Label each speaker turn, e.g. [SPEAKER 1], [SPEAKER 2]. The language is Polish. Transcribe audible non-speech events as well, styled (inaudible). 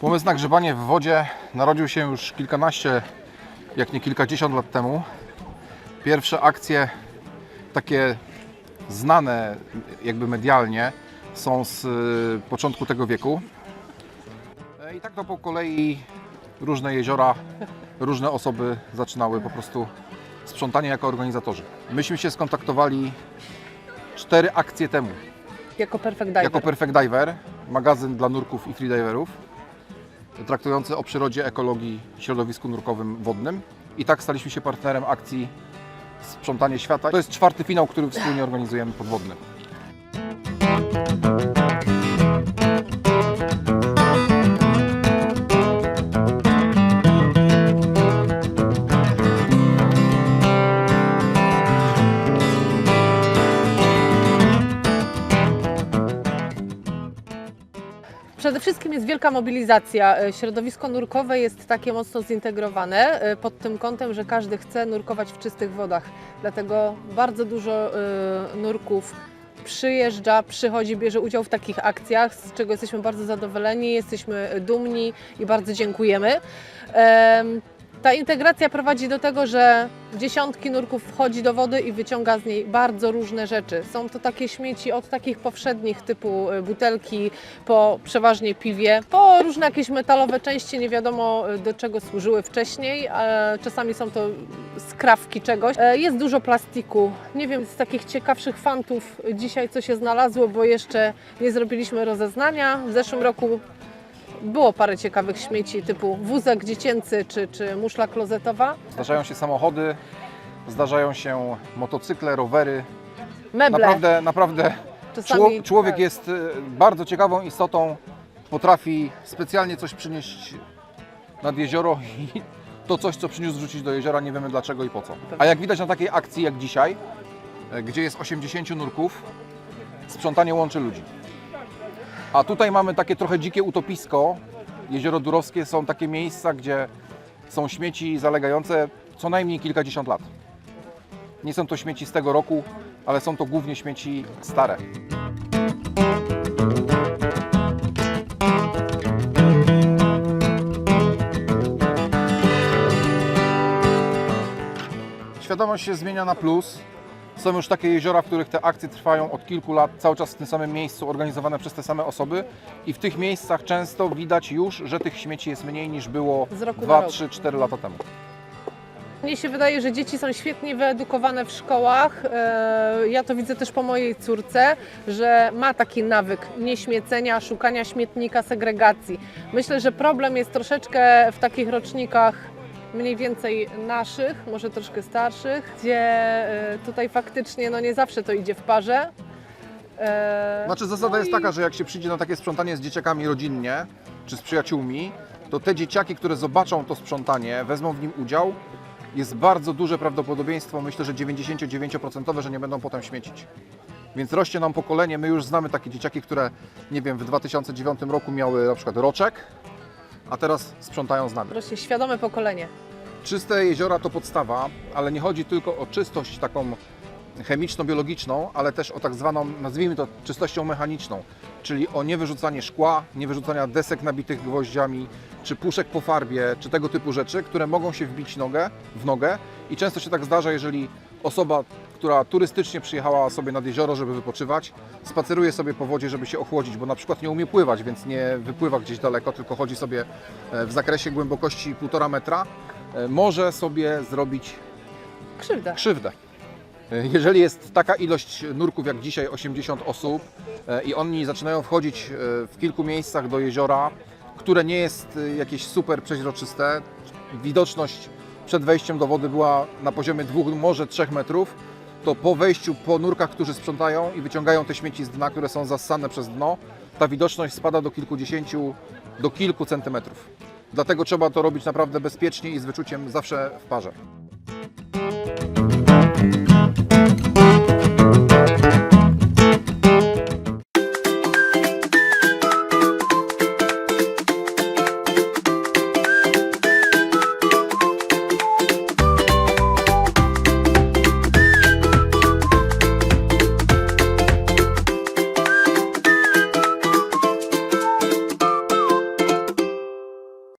[SPEAKER 1] Pomysł na grzebanie w wodzie narodził się już kilkanaście, jak nie kilkadziesiąt lat temu. Pierwsze akcje takie znane jakby medialnie są z y, początku tego wieku. E, I tak to po kolei różne jeziora, różne osoby zaczynały po prostu sprzątanie jako organizatorzy. Myśmy się skontaktowali cztery akcje temu
[SPEAKER 2] Jako perfect diver.
[SPEAKER 1] jako Perfect Diver, magazyn dla nurków i freediverów, traktujący o przyrodzie, ekologii środowisku nurkowym wodnym. I tak staliśmy się partnerem akcji Sprzątanie Świata. To jest czwarty finał, który wspólnie organizujemy podwodny.
[SPEAKER 2] Przede wszystkim jest wielka mobilizacja. E, Środowisko nurkowe jest takie mocno zintegrowane e, pod tym kątem, że każdy chce nurkować w czystych wodach. Dlatego bardzo dużo e, nurków przyjeżdża, przychodzi, bierze udział w takich akcjach, z czego jesteśmy bardzo zadowoleni, jesteśmy dumni i bardzo dziękujemy. Ta integracja prowadzi do tego, że dziesiątki nurków wchodzi do wody i wyciąga z niej bardzo różne rzeczy. Są to takie śmieci od takich powszednich typu y, butelki, po przeważnie piwie, po różne jakieś metalowe części, nie wiadomo y, do czego służyły wcześniej. e, Czasami są to skrawki czegoś. E, Jest dużo plastiku. Nie wiem z takich ciekawszych fantów dzisiaj co się znalazło, bo jeszcze nie zrobiliśmy rozeznania. W zeszłym roku było parę ciekawych śmieci typu wózek dziecięcy czy, czy muszla klozetowa.
[SPEAKER 1] Zdarzają się samochody, zdarzają się motocykle, rowery.
[SPEAKER 2] Meble.
[SPEAKER 1] Naprawdę, naprawdę
[SPEAKER 2] Czasami,
[SPEAKER 1] czło- człowiek
[SPEAKER 2] tak.
[SPEAKER 1] jest y, bardzo ciekawą istotą, potrafi specjalnie coś przynieść nad jezioro (laughs) i to coś, co przyniósł wrzucić do jeziora, nie wiemy dlaczego i po co. A jak widać na takiej akcji jak dzisiaj, e, gdzie jest 80 nurków, sprzątanie łączy ludzi. A tutaj mamy takie trochę dzikie utopisko. Jezioro Durowskie są takie miejsca, gdzie są śmieci zalegające co najmniej kilkadziesiąt lat. Nie są to śmieci z tego roku, ale są to głównie śmieci stare. Świadomość się zmienia na plus. Są już takie jeziora, w których te akcje trwają od kilku lat, cały czas w tym samym miejscu, organizowane przez te same osoby. I w tych miejscach często widać już, że tych śmieci jest mniej niż było
[SPEAKER 2] Z roku na
[SPEAKER 1] 2,
[SPEAKER 2] rok.
[SPEAKER 1] 3, 4 lata temu.
[SPEAKER 2] Mnie się wydaje, że dzieci są świetnie wyedukowane w szkołach. E, Ja to widzę też po mojej córce, że ma taki nawyk nieśmiecenia, szukania śmietnika, segregacji. Myślę, że problem jest troszeczkę w takich rocznikach mniej więcej naszych, może troszkę starszych, gdzie e, tutaj faktycznie no nie zawsze to idzie w parze. E,
[SPEAKER 1] Znaczy zasada
[SPEAKER 2] no
[SPEAKER 1] jest
[SPEAKER 2] i-
[SPEAKER 1] taka, że jak się przyjdzie na takie sprzątanie z dzieciakami rodzinnie, czy z przyjaciółmi, to te dzieciaki, które zobaczą to sprzątanie, wezmą w nim udział, jest bardzo duże prawdopodobieństwo, myślę, że 99%, że nie będą potem śmiecić. Więc rośnie nam pokolenie, my już znamy takie dzieciaki, które, nie wiem, w 2009 roku miały na przykład roczek, a teraz sprzątają z nami.
[SPEAKER 2] Rośnie świadome pokolenie.
[SPEAKER 1] Czyste jeziora to podstawa, ale nie chodzi tylko o czystość taką chemiczno-biologiczną, ale też o tak zwaną, nazwijmy to czystością mechaniczną, czyli o niewyrzucanie szkła, niewyrzucania desek nabitych gwoździami, czy puszek po farbie, czy tego typu rzeczy, które mogą się wbić nogę, w nogę i często się tak zdarza, jeżeli osoba, która turystycznie przyjechała sobie nad jezioro, żeby wypoczywać, spaceruje sobie po wodzie, żeby się ochłodzić, bo na przykład nie umie pływać, więc nie wypływa gdzieś daleko, tylko chodzi sobie e, w zakresie głębokości 1,5 metra, e, może sobie zrobić
[SPEAKER 2] Krzywda.
[SPEAKER 1] krzywdę. E, Jeżeli jest taka ilość nurków jak dzisiaj, 80 osób, i oni zaczynają wchodzić w kilku miejscach do jeziora, które nie jest jakieś super przeźroczyste, widoczność przed wejściem do wody była na poziomie 2, może 3 metrów, to po wejściu, po nurkach, którzy sprzątają i wyciągają te śmieci z dna, które są zassane przez dno, ta widoczność spada do kilkudziesięciu, do kilku centymetrów. Dlatego trzeba to robić naprawdę bezpiecznie i z wyczuciem zawsze w parze.